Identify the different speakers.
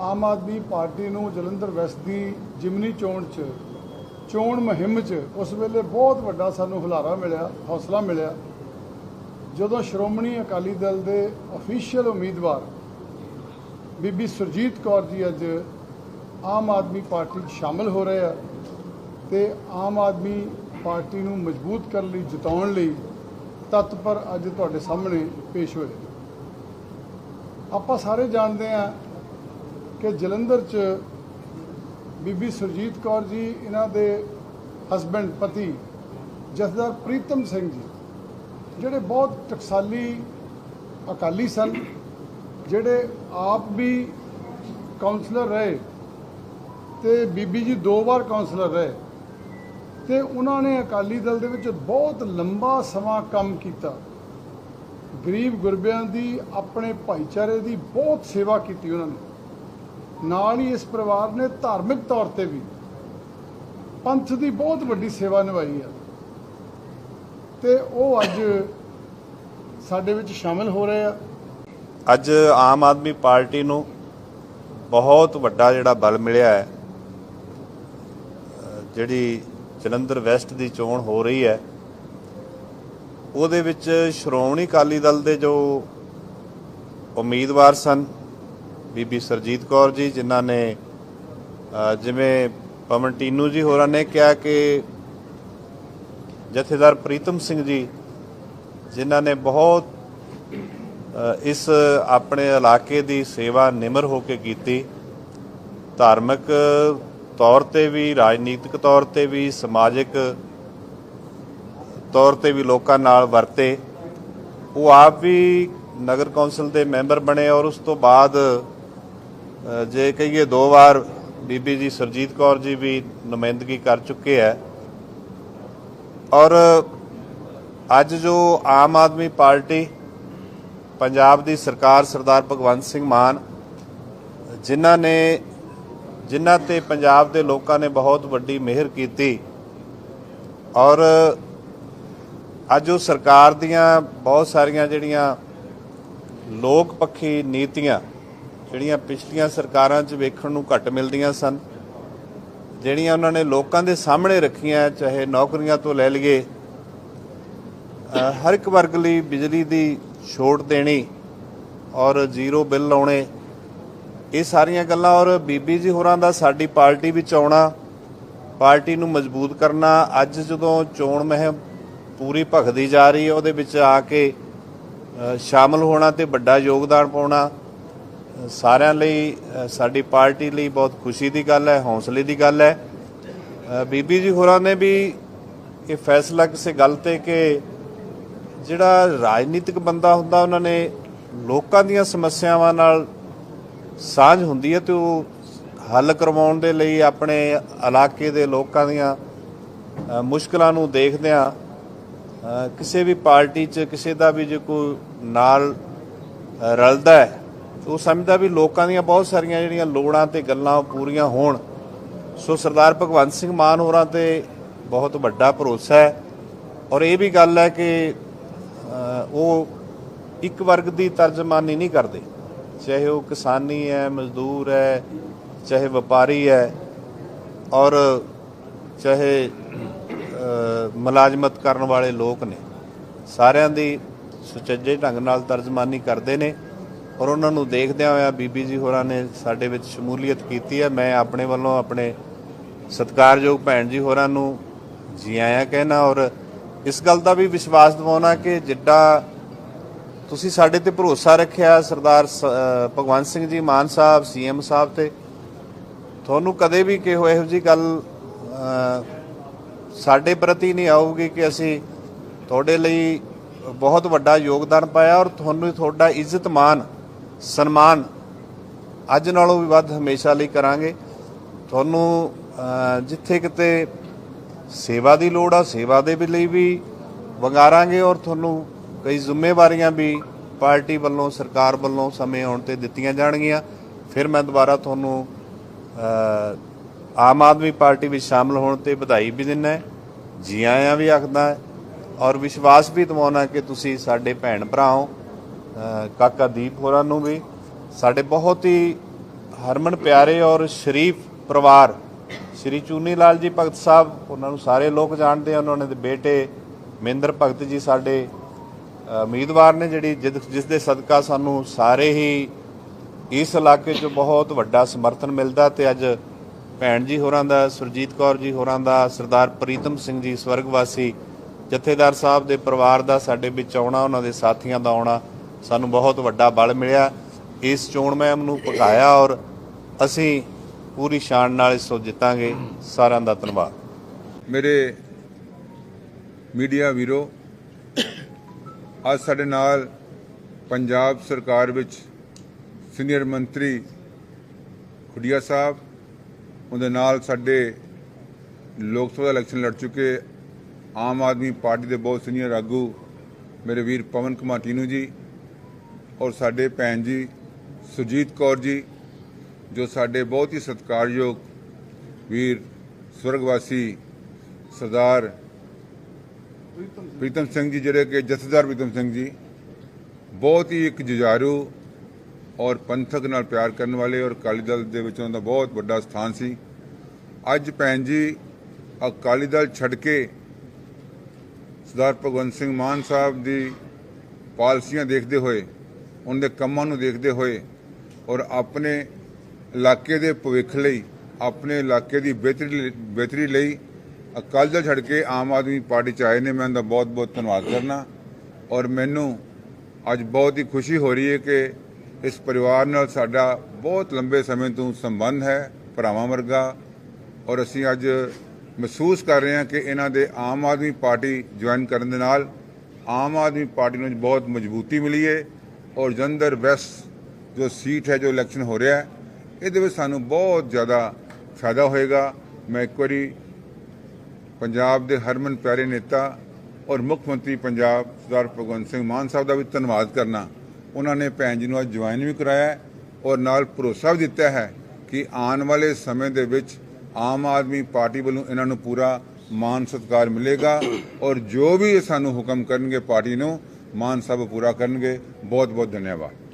Speaker 1: Aam Aadmi party ਨੂੰ Jalandhar West ਦੀ ਜਿਮਨੀ ਚੋਣ 'ਚ, ਚੋਣ ਮੁਹਿੰਮ 'ਚ ਉਸ ਵੇਲੇ ਬਹੁਤ ਵੱਡਾ ਸਾਨੂੰ ਹੁਲਾਰਾ ਮਿਲਿਆ, ਹੌਸਲਾ ਮਿਲਿਆ। ਜਦੋਂ ਸ਼੍ਰੋਮਣੀ ਅਕਾਲੀ ਦਲ ਦੇ ਅਫੀਸ਼ੀਅਲ ਉਮੀਦਵਾਰ ਬੀਬੀ ਸੁਰਜੀਤ ਕੌਰ ਜੀ ਅੱਜ ਆਮ ਆਦਮੀ ਪਾਰਟੀ 'ਚ ਸ਼ਾਮਲ ਹੋ ਰਹੇ ਆ ਤੇ ਆਮ ਆਦਮੀ ਪਾਰਟੀ ਨੂੰ ਮਜ਼ਬੂਤ ਕਰਨ ਲਈ, ਜਿਤਾਉਣ ਲਈ ਤਤਪਰ ਅੱਜ ਤੁਹਾਡੇ ਸਾਹਮਣੇ ਪੇਸ਼ ਹੋਏ। ਆਪਾਂ ਸਾਰੇ ਜਾਣਦੇ ਆ ਕਿ ਜਲੰਧਰ 'ਚ ਬੀਬੀ ਸੁਰਜੀਤ ਕੌਰ ਜੀ, ਇਹਨਾਂ ਦੇ ਹਸਬੰਡ ਪਤੀ, ਜਸਦਾਰ ਪ੍ਰੀਤਮ ਸਿੰਘ ਜੀ, ਜਿਹੜੇ ਬਹੁਤ ਟਕਸਾਲੀ ਅਕਾਲੀ ਸਨ, ਜਿਹੜੇ ਆਪ ਵੀ ਕਾਉਂਸਲਰ ਰਹੇ ਤੇ ਬੀਬੀ ਜੀ ਦੋ ਵਾਰ ਕਾਉਂਸਲਰ ਰਹੇ ਤੇ ਉਹਨਾਂ ਨੇ ਅਕਾਲੀ ਦਲ ਦੇ ਵਿੱਚ ਬਹੁਤ ਲੰਬਾ ਸਮਾਂ ਕੰਮ ਕੀਤਾ। ਗਰੀਬ ਗੁਰਬਿਆਂ ਦੀ, ਆਪਣੇ ਭਾਈਚਾਰੇ ਦੀ ਬਹੁਤ ਸੇਵਾ ਕੀਤੀ ਉਹਨਾਂ ਨੇ। ਨਾਲ ਹੀ ਇਸ ਪਰਿਵਾਰ ਨੇ ਧਾਰਮਿਕ ਤੌਰ ਤੇ ਵੀ ਪੰਥ ਦੀ ਬਹੁਤ ਵੱਡੀ ਸੇਵਾ ਨਿਭਾਈ ਹੈ ਤੇ ਉਹ ਅੱਜ ਸਾਡੇ ਵਿੱਚ ਸ਼ਾਮਿਲ ਹੋ ਰਹੇ ਆ।
Speaker 2: ਅੱਜ ਆਮ ਆਦਮੀ ਪਾਰਟੀ ਨੂੰ ਬਹੁਤ ਵੱਡਾ ਜਿਹੜਾ ਬਲ ਮਿਲਿਆ ਹੈ ਜਿਹੜੀ ਜਲੰਧਰ ਵੈਸਟ ਦੀ ਚੋਣ ਹੋ ਰਹੀ ਹੈ, ਉਹਦੇ ਵਿੱਚ ਸ਼੍ਰੋਮਣੀ ਅਕਾਲੀ ਦਲ ਦੇ ਜੋ ਉਮੀਦਵਾਰ ਸਨ ਬੀਬੀ ਸਰਜੀਤ ਕੌਰ ਜੀ, ਜਿਨ੍ਹਾਂ ਨੇ ਜਿਵੇਂ ਪਵਨ ਟੀਨੂ ਜੀ ਹੋਰਾਂ ਨੇ ਕਿਹਾ ਕਿ ਜਥੇਦਾਰ ਪ੍ਰੀਤਮ ਸਿੰਘ ਜੀ, ਜਿਨ੍ਹਾਂ ਨੇ ਬਹੁਤ ਇਸ ਆਪਣੇ ਇਲਾਕੇ ਦੀ ਸੇਵਾ ਨਿਮਰ ਹੋ ਕੇ ਕੀਤੀ, ਧਾਰਮਿਕ ਤੌਰ ਤੇ ਵੀ, ਰਾਜਨੀਤਿਕ ਤੌਰ ਤੇ ਵੀ, ਸਮਾਜਿਕ ਤੌਰ ਤੇ ਵੀ ਲੋਕਾਂ ਨਾਲ ਵਰਤੇ, ਉਹ ਆਪ ਵੀ ਨਗਰ ਕੌਂਸਲ ਦੇ ਮੈਂਬਰ ਬਣੇ ਔਰ ਉਸ ਤੋਂ ਬਾਅਦ ਜੇ ਕਹੀਏ ਦੋ ਵਾਰ ਬੀਬੀ ਜੀ ਸਰਜੀਤ ਕੌਰ ਜੀ ਵੀ ਨੁਮਾਇੰਦਗੀ ਕਰ ਚੁੱਕੇ ਹੈ ਔਰ ਅੱਜ ਜੋ ਆਮ ਆਦਮੀ ਪਾਰਟੀ ਪੰਜਾਬ ਦੀ ਸਰਕਾਰ ਸਰਦਾਰ ਭਗਵੰਤ ਸਿੰਘ ਮਾਨ ਜਿਨ੍ਹਾਂ ਨੇ ਜਿਨ੍ਹਾਂ ਤੇ ਪੰਜਾਬ ਦੇ ਲੋਕਾਂ ਨੇ ਬਹੁਤ ਵੱਡੀ ਮਿਹਰ ਕੀਤੀ ਔਰ ਅੱਜ ਉਹ ਸਰਕਾਰ ਦੀਆਂ ਬਹੁਤ ਸਾਰੀਆਂ ਜਿਹੜੀਆਂ ਲੋਕ ਪੱਖੀ ਨੀਤੀਆਂ ਜਿਹੜੀਆਂ ਪਿਛਲੀਆਂ ਸਰਕਾਰਾਂ 'ਚ ਵੇਖਣ ਨੂੰ ਘੱਟ ਮਿਲਦੀਆਂ ਸਨ ਜਿਹੜੀਆਂ ਉਹਨਾਂ ਨੇ ਲੋਕਾਂ ਦੇ ਸਾਹਮਣੇ ਰੱਖੀਆਂ ਚਾਹੇ ਨੌਕਰੀਆਂ ਤੋਂ ਲੈ ਲਈਏ ਹਰ ਇੱਕ ਵਰਗ ਲਈ ਬਿਜਲੀ ਦੀ ਛੋਟ ਦੇਣੀ ਔਰ ਜ਼ੀਰੋ ਬਿੱਲ ਲਾਉਣੇ ਇਹ ਸਾਰੀਆਂ ਗੱਲਾਂ ਔਰ ਬੀਬੀ ਜੀ ਹੋਰਾਂ ਦਾ ਸਾਡੀ ਪਾਰਟੀ ਵਿੱਚ ਆਉਣਾ ਪਾਰਟੀ ਨੂੰ ਮਜ਼ਬੂਤ ਕਰਨਾ ਅੱਜ ਜਦੋਂ ਚੋਣ ਮਹਿਮ ਪੂਰੀ ਭਖਦੀ ਜਾ ਰਹੀ ਹੈ ਉਹਦੇ ਵਿੱਚ ਆ ਕੇ ਅ, ਸ਼ਾਮਲ ਹੋਣਾ ਤੇ ਵੱਡਾ ਯੋਗਦਾਨ ਪਾਉਣਾ ਸਾਰਿਆਂ ਲਈ ਸਾਡੀ ਪਾਰਟੀ ਲਈ ਬਹੁਤ ਖੁਸ਼ੀ ਦੀ ਗੱਲ ਹੈ, ਹੌਸਲੇ ਦੀ ਗੱਲ ਹੈ। ਬੀਬੀ ਜੀ ਹੋਰਾਂ ਨੇ ਵੀ ਇਹ ਫੈਸਲਾ ਕਿਸੇ ਗੱਲ ਤੇ ਕਿ ਜਿਹੜਾ ਰਾਜਨੀਤਿਕ ਬੰਦਾ ਹੁੰਦਾ, ਉਹਨਾਂ ਨੇ ਲੋਕਾਂ ਦੀਆਂ ਸਮੱਸਿਆਵਾਂ ਨਾਲ ਸਾਂਝ ਹੁੰਦੀ ਹੈ ਤੇ ਉਹ ਹੱਲ ਕਰਵਾਉਣ ਦੇ ਲਈ ਆਪਣੇ ਇਲਾਕੇ ਦੇ ਲੋਕਾਂ ਦੀਆਂ ਮੁਸ਼ਕਲਾਂ ਨੂੰ ਦੇਖਦਿਆਂ ਕਿਸੇ ਵੀ ਪਾਰਟੀ 'ਚ ਕਿਸੇ ਦਾ ਵੀ ਜੇ ਕੋਈ ਨਾਲ ਰਲਦਾ ਹੈ ਉਹ ਸਮਝਦਾ ਵੀ ਲੋਕਾਂ ਦੀਆਂ ਬਹੁਤ ਸਾਰੀਆਂ ਜਿਹੜੀਆਂ ਲੋੜਾਂ ਤੇ ਗੱਲਾਂ ਉਹ ਪੂਰੀਆਂ ਹੋਣ। ਸੋ ਸਰਦਾਰ ਭਗਵੰਤ ਸਿੰਘ ਮਾਨ ਹੋਰਾਂ ਤੇ ਬਹੁਤ ਵੱਡਾ ਭਰੋਸਾ ਹੈ। ਔਰ ਇਹ ਵੀ ਗੱਲ ਹੈ ਕਿ ਉਹ ਇੱਕ ਵਰਗ ਦੀ ਤਰਜਮਾਨੀ ਨਹੀਂ ਕਰਦੇ। ਚਾਹੇ ਉਹ ਕਿਸਾਨੀ ਹੈ ਮਜ਼ਦੂਰ ਹੈ ਚਾਹੇ ਵਪਾਰੀ ਹੈ ਔਰ ਚਾਹੇ ਅ, ਮੁਲਾਜ਼ਮਤ ਕਰਨ ਵਾਲੇ ਲੋਕ ਨੇ। ਸਾਰਿਆਂ ਦੀ ਸੁਚੱਜੇ ਢੰਗ ਨਾਲ ਤਰਜਮਾਨੀ ਕਰਦੇ ਨੇ। ਔਰ ਉਹਨਾਂ ਨੂੰ ਦੇਖਦਿਆਂ ਹੋਇਆ ਬੀਬੀ ਜੀ ਹੋਰਾਂ ਨੇ ਸਾਡੇ ਵਿੱਚ ਸ਼ਮੂਲੀਅਤ ਕੀਤੀ ਹੈ। ਮੈਂ ਆਪਣੇ ਵੱਲੋਂ ਆਪਣੇ ਸਤਿਕਾਰਯੋਗ ਭੈਣ ਜੀ ਹੋਰਾਂ ਨੂੰ ਜੀ ਆਇਆਂ ਕਹਿਣਾ ਔਰ ਇਸ ਗੱਲ ਦਾ ਵੀ ਵਿਸ਼ਵਾਸ ਦਿਵਾਉਣਾ ਕਿ ਜਿੱਡਾ ਤੁਸੀਂ ਸਾਡੇ ਤੇ ਭਰੋਸਾ ਰੱਖਿਆ ਸਰਦਾਰ ਸ- ਭਗਵੰਤ ਸਿੰਘ ਜੀ ਮਾਨ ਸਾਹਿਬ ਸੀਐਮ ਸਾਹਿਬ ਤੇ, ਤੁਹਾਨੂੰ ਕਦੇ ਵੀ ਕਿਹੋ ਇਹੋ ਜੀ ਗੱਲ ਸਾਡੇ ਪ੍ਰਤੀ ਨਹੀਂ ਆਊਗੀ ਕਿ ਅਸੀਂ ਤੁਹਾਡੇ ਲਈ ਬਹੁਤ ਵੱਡਾ ਯੋਗਦਾਨ ਪਾਇਆ ਔਰ ਤੁਹਾਨੂੰ ਤੁਹਾਡਾ ਇੱਜ਼ਤ ਮਾਨ ਸਨਮਾਨ ਅੱਜ ਨਾਲੋਂ ਵੀ ਵੱਧ ਹਮੇਸ਼ਾ ਲਈ ਕਰਾਂਗੇ। ਤੁਹਾਨੂੰ ਜਿੱਥੇ ਕਿਤੇ ਸੇਵਾ ਦੀ ਲੋੜ ਆ, ਸੇਵਾ ਦੇ ਲਈ ਵੀ ਵੰਗਾਰਾਂਗੇ ਔਰ ਤੁਹਾਨੂੰ ਕਈ ਜ਼ਿੰਮੇਵਾਰੀਆਂ ਵੀ ਪਾਰਟੀ ਵੱਲੋਂ, ਸਰਕਾਰ ਵੱਲੋਂ ਸਮੇਂ ਆਉਣ ਤੇ ਦਿੱਤੀਆਂ ਜਾਣਗੀਆਂ। ਫਿਰ ਮੈਂ ਦੁਬਾਰਾ ਤੁਹਾਨੂੰ ਆਮ ਆਦਮੀ ਪਾਰਟੀ ਵਿੱਚ ਸ਼ਾਮਲ ਹੋਣ ਤੇ ਵਧਾਈ ਵੀ ਦਿੰਦਾ ਹੈ। ਜੀ ਆਇਆਂ ਵੀ ਆਖਦਾ ਔਰ ਵਿਸ਼ਵਾਸ ਵੀ ਦਿਵਾਉਣਾ ਕਿ ਤੁਸੀਂ ਸਾਡੇ ਭੈਣ ਭਰਾ ਹੋ। ਕਾਕਾ ਦੀਪ ਹੋਰਾਂ ਨੂੰ ਵੀ, ਸਾਡੇ ਬਹੁਤ ਹੀ ਹਰਮਨ ਪਿਆਰੇ ਔਰ ਸ਼ਰੀਫ ਪਰਿਵਾਰ, ਸ਼੍ਰੀ ਚੂਨੀ ਲਾਲ ਜੀ ਭਗਤ ਸਾਹਿਬ, ਉਹਨਾਂ ਨੂੰ ਸਾਰੇ ਲੋਕ ਜਾਣਦੇ ਆ, ਉਹਨਾਂ ਦੇ ਬੇਟੇ ਮਹਿੰਦਰ ਭਗਤ ਜੀ ਸਾਡੇ ਉਮੀਦਵਾਰ ਨੇ ਜਿਹੜੀ ਜਿਦ- ਜਿਸ ਦੇ ਸਦਕਾ ਸਾਨੂੰ ਸਾਰੇ ਹੀ ਇਸ ਇਲਾਕੇ 'ਚ ਬਹੁਤ ਵੱਡਾ ਸਮਰਥਨ ਮਿਲਦਾ ਤੇ ਅੱਜ ਭੈਣ ਜੀ ਹੋਰਾਂ ਦਾ, ਸੁਰਜੀਤ ਕੌਰ ਜੀ ਹੋਰਾਂ ਦਾ, ਸਰਦਾਰ ਪ੍ਰੀਤਮ ਸਿੰਘ ਜੀ ਸਵਰਗਵਾਸੀ ਜਥੇਦਾਰ ਸਾਹਿਬ ਦੇ ਪਰਿਵਾਰ ਦਾ ਸਾਡੇ ਵਿੱਚ ਆਉਣਾ, ਉਹਨਾਂ ਦੇ ਸਾਥੀਆਂ ਦਾ ਆਉਣਾ ਸਾਨੂੰ ਬਹੁਤ ਵੱਡਾ ਬਲ ਮਿਲਿਆ। ਇਸ ਚੋਣ ਮਹਿਮ ਨੂੰ ਪਕਾਇਆ ਔਰ ਅਸੀਂ ਪੂਰੀ ਸ਼ਾਨ ਨਾਲ ਇਸ ਤੋਂ ਜਿੱਤਾਂਗੇ। ਸਾਰਿਆਂ ਦਾ ਧੰਨਵਾਦ।
Speaker 3: ਮੇਰੇ ਮੀਡੀਆ ਵੀਰੋ, ਅੱਜ ਸਾਡੇ ਨਾਲ ਪੰਜਾਬ ਸਰਕਾਰ ਵਿੱਚ ਸੀਨੀਅਰ ਮੰਤਰੀ ਖੁੱਡੀਆ ਸਾਹਿਬ, ਉਹਦੇ ਨਾਲ ਸਾਡੇ ਲੋਕ ਸਭਾ ਇਲੈਕਸ਼ਨ ਲੜ ਚੁੱਕੇ ਆਮ ਆਦਮੀ ਪਾਰਟੀ ਦੇ ਬਹੁਤ ਸੀਨੀਅਰ ਆਗੂ ਮੇਰੇ ਵੀਰ ਪਵਨ ਕੁਮਾਰ ਟੀਨੂ ਜੀ ਔਰ ਸਾਡੇ ਭੈਣ ਜੀ ਸੁਜੀਤ ਕੌਰ ਜੀ, ਜੋ ਸਾਡੇ ਬਹੁਤ ਹੀ ਸਤਿਕਾਰਯੋਗ ਵੀਰ, ਸਵਰਗਵਾਸੀ ਸਰਦਾਰ ਪ੍ਰੀਤਮ ਸਿੰਘ ਜੀ, ਜਿਹੜੇ ਕਿ ਜਥੇਦਾਰ ਪ੍ਰੀਤਮ ਸਿੰਘ ਜੀ, ਬਹੁਤ ਹੀ ਇੱਕ ਜੁਝਾਰੂ ਔਰ ਪੰਥਕ ਨਾਲ ਪਿਆਰ ਕਰਨ ਵਾਲੇ ਔਰ ਅਕਾਲੀ ਦਲ ਦੇ ਵਿੱਚ ਉਹਨਾਂ ਦਾ ਬਹੁਤ ਵੱਡਾ ਸਥਾਨ ਸੀ। ਅੱਜ ਭੈਣ ਜੀ ਅਕਾਲੀ ਦਲ ਛੱਡ ਕੇ ਸਰਦਾਰ ਭਗਵੰਤ ਸਿੰਘ ਮਾਨ ਸਾਹਿਬ ਦੀ ਪਾਲਸੀਆਂ ਦੇਖਦੇ ਹੋਏ ਉਹਨਾਂ ਦੇ ਕੰਮਾਂ ਨੂੰ ਦੇਖਦੇ ਹੋਏ ਔਰ ਆਪਣੇ ਇਲਾਕੇ ਦੇ ਭਵਿੱਖ ਲਈ, ਆਪਣੇ ਇਲਾਕੇ ਦੀ ਬਿਹਤਰੀ ਬਿਹਤਰੀ ਲਈ ਅਕਾਲੀ ਦਲ ਛੱਡ ਕੇ ਆਮ ਆਦਮੀ ਪਾਰਟੀ ਚ ਆਏ ਨੇ, ਮੈਂ ਉਹਦਾ ਬਹੁਤ ਬਹੁਤ ਧੰਨਵਾਦ ਕਰਨਾ। ਔਰ ਮੈਨੂੰ ਅੱਜ ਬਹੁਤ ਹੀ ਖੁਸ਼ੀ ਹੋ ਰਹੀ ਹੈ ਕਿ ਇਸ ਪਰਿਵਾਰ ਨਾਲ ਸਾਡਾ ਬਹੁਤ ਲੰਬੇ ਸਮੇਂ ਤੋਂ ਸੰਬੰਧ ਹੈ, ਭਰਾਵਾਂ ਵਰਗਾ। ਔਰ ਅਸੀਂ ਅੱਜ ਮਹਿਸੂਸ ਕਰ ਰਹੇ ਹਾਂ ਕਿ ਇਹਨਾਂ ਦੇ ਆਮ ਆਦਮੀ ਪਾਰਟੀ ਜੁਆਇਨ ਕਰਨ ਦੇ ਨਾਲ ਆਮ ਆਦਮੀ ਪਾਰਟੀ ਨੂੰ ਬਹੁਤ ਮਜ਼ਬੂਤੀ ਮਿਲੀ ਹੈ। ਔਰ ਜੰਦਰ ਵੈਸਟ ਜੋ ਸੀਟ ਹੈ, ਜੋ ਇਲੈਕਸ਼ਨ ਹੋ ਰਿਹਾ ਹੈ, ਇਹਦੇ ਵਿੱਚ ਸਾਨੂੰ ਬਹੁਤ ਜ਼ਿਆਦਾ ਫਾਇਦਾ ਹੋਏਗਾ। ਮੈਂ ਇੱਕ ਵਾਰੀ ਪੰਜਾਬ ਦੇ ਹਰਮਨ ਪਿਆਰੇ ਨੇਤਾ ਔਰ ਮੁੱਖ ਮੰਤਰੀ ਪੰਜਾਬ ਸਰਦਾਰ ਭਗਵੰਤ ਸਿੰਘ ਮਾਨ ਸਾਹਿਬ ਦਾ ਵੀ ਧੰਨਵਾਦ ਕਰਨਾ। ਉਹਨਾਂ ਨੇ ਭੈਣ ਜੀ ਨੂੰ ਅੱਜ ਜੁਆਇਨ ਵੀ ਕਰਾਇਆ ਔਰ ਨਾਲ ਭਰੋਸਾ ਵੀ ਦਿੱਤਾ ਹੈ ਕਿ ਆਉਣ ਵਾਲੇ ਸਮੇਂ ਦੇ ਵਿੱਚ ਆਮ ਆਦਮੀ ਪਾਰਟੀ ਵੱਲੋਂ ਇਹਨਾਂ ਨੂੰ ਪੂਰਾ ਮਾਨ ਸਤਿਕਾਰ ਮਿਲੇਗਾ ਔਰ ਜੋ ਵੀ ਸਾਨੂੰ ਹੁਕਮ ਕਰਨਗੇ ਪਾਰਟੀ ਨੂੰ ਮਾਨ ਸਾਹਿਬ ਪੂਰਾ ਕਰਨਗੇ। ਬਹੁਤ ਬਹੁਤ ਧੰਨਵਾਦ।